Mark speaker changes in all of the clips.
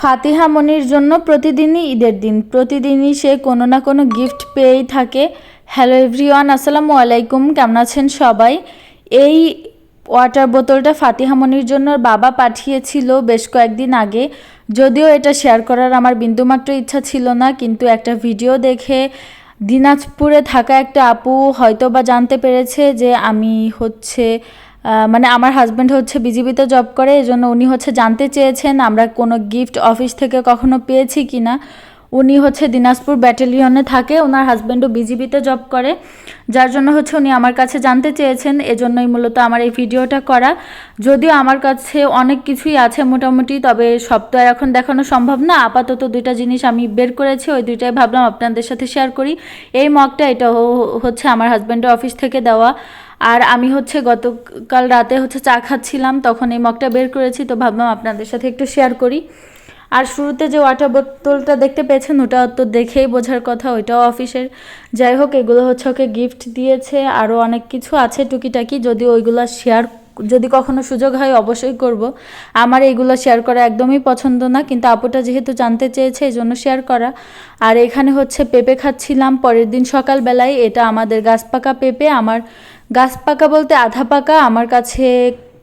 Speaker 1: ফাতিহা মনির জন্য প্রতিদিনই ঈদের দিন। প্রতিদিনই সে কোনো না কোনো গিফট পেয়েই থাকে। হ্যালো এভরিওয়ান আসসালামু আলাইকুম, কেমন আছেন সবাই? এই ওয়াটার বোতলটা ফাতিহা মনির জন্য বাবা পাঠিয়েছিল বেশ কয়েকদিন আগে। যদিও এটা শেয়ার করার আমার বিন্দুমাত্র ইচ্ছা ছিল না, কিন্তু একটা ভিডিও দেখে দিনাজপুরে থাকা একটা আপু হয়তো বা জানতে পেরেছে যে আমি হচ্ছে মানে আমার হাজব্যান্ড হচ্ছে বিজিবিতে জব করে, এজন্য উনি হচ্ছে জানতে চেয়েছেন আমরা কোনো গিফট অফিস থেকে কখনো পেয়েছি কি না উনি হচ্ছে দিনাজপুর ব্যাটালিয়নে থাকে ওনার হাজব্যান্ডও বিজিবিতে জব করে। যার জন্য হচ্ছে উনি আমার কাছে জানতে চেয়েছেন, এজন্যই মূলত আমার এই ভিডিওটা করা। যদিও আমার কাছে অনেক কিছুই আছে মোটামুটি, তবে সব তো আর এখন দেখানো সম্ভব না। আপাতত দুইটা জিনিস আমি বের করেছি, ওই দুইটাই ভাবলাম আপনাদের সাথে শেয়ার করি। এই মগটা এটা হচ্ছে আমার হাজব্যান্ডের অফিস থেকে দেওয়া। আর আমি হচ্ছে গতকাল রাতে হচ্ছে চা খাচ্ছিলাম, তখন এই মগটা বের করেছি, তো ভাবলাম আপনাদের সাথে একটু শেয়ার করি। আর শুরুতে যে ওয়াটার বোতলটা দেখতে পেয়েছেন, ওটা তো দেখেই বোঝার কথা, ওইটাও অফিসের। যাই হোক, এগুলো হচ্ছে ওকে গিফট দিয়েছে আরও অনেক কিছু আছে টুকিটাকি, যদি ওইগুলো শেয়ার যদি কখনো সুযোগ হয় অবশ্যই করব। আমার এইগুলো শেয়ার করা একদমই পছন্দ না, কিন্তু আপুটা যেহেতু জানতে চেয়েছে এই জন্য শেয়ার করা। আর এখানে হচ্ছে পেঁপে খাচ্ছিলাম, পরের দিন সকালবেলায়, এটা আমাদের গাছ পাকা পেঁপে, আমার গাছ পাকা বলতে আধা পাকা, আমার কাছে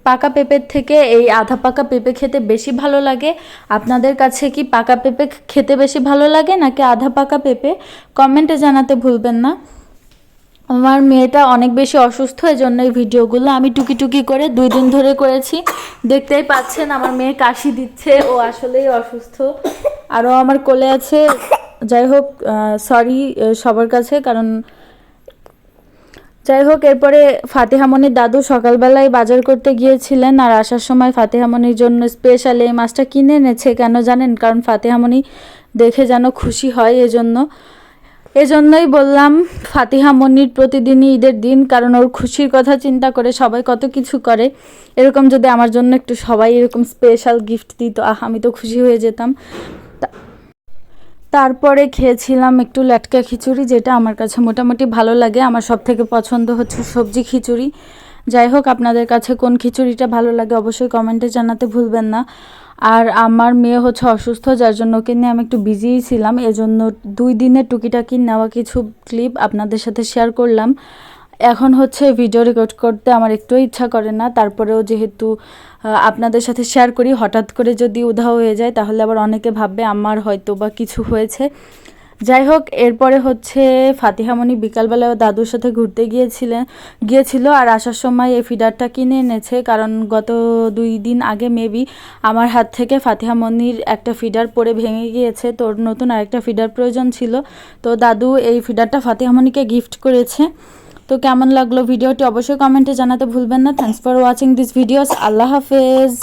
Speaker 1: পাকা পেঁপের থেকে এই আধা পাকা পেঁপে খেতে বেশি ভালো লাগে। আপনাদের কাছে কি পাকা পেঁপে খেতে বেশি ভালো লাগে নাকি আধা পাকা পেঁপে? কমেন্টে জানাতে ভুলবেন না। আমার মেয়েটা অনেক বেশি অসুস্থ এই জন্য এই ভিডিওগুলো আমি টুকি টুকি করে দুই দিন ধরে করেছি। দেখতেই পাচ্ছেন আমার মেয়ে কাশি দিচ্ছে, ও আসলেই অসুস্থ। আরও আমার কোলে আছে। যাই হোক সরি সবার কাছে, কারণ যাই হোক, এরপরে ফাতেহামনির দাদু সকালবেলায় বাজার করতে গিয়েছিলেন আর আসার সময় ফাতেহামনির জন্য স্পেশাল এই মাছটা কিনে এনেছে, কেন জানেন? কারণ ফাতেহামনি দেখে যেন খুশি হয় এজন্য। এজন্যই বললাম, ফাতিহা মনির প্রতিদিনই ঈদের দিন, কারণ ওর খুশির কথা চিন্তা করে সবাই কত কিছু করে। এরকম যদি আমার জন্য একটু সবাই এরকম স্পেশাল গিফট দিত, আহ, আমি তো খুশি হয়ে যেতাম। তারপরে খেয়েছিলাম একটু লাটকা খিচুড়ি, যেটা আমার কাছে মোটামুটি ভালো লাগে। আমার সব থেকে পছন্দ হচ্ছে সবজি খিচুড়ি। যাই হোক, আপনাদের কাছে কোন খিচুড়িটা ভালো লাগে অবশ্যই কমেন্টে জানাতে ভুলবেন না। আর আমার মেয়ে হচ্ছে অসুস্থ, যার জন্য ওকে নিয়ে আমি একটু বিজিই ছিলাম। এজন্য দুই দিনের টুকিটাকি নেওয়া কিছু ক্লিপ আপনাদের সাথে শেয়ার করলাম। এখন হচ্ছে ভিডিও রেকর্ড করতে আমার একটু ইচ্ছা করে না, তারপরেও যেহেতু আপনাদের সাথে শেয়ার করি, হঠাৎ করে যদি উধাও হয়ে যায় তাহলে আবার অনেকে ভাববে আমার হয়তো বা কিছু হয়েছে। যাই হোক, এরপরে হচ্ছে ফাতিহামণি বিকালবেলা দাদুর সাথে ঘুরতে গিয়েছিলেন, গিয়েছিল আর আসার সময় এই ফিডারটা কিনে এনেছে, কারণ গত দুই দিন আগে মেবি আমার হাত থেকে ফাতিহামণির একটা ফিডার পরে ভেঙে গিয়েছে তোর নতুন আরেকটা ফিডার প্রয়োজন ছিল। তো দাদু এই ফিডারটা ফাতিহামণিকে গিফট করেছে। তো কেমন লাগল ভিডিওটি অবশ্যই কমেন্টে জানাতে ভুলবেন না। Thanks for watching this videos আল্লাহ হাফেজ।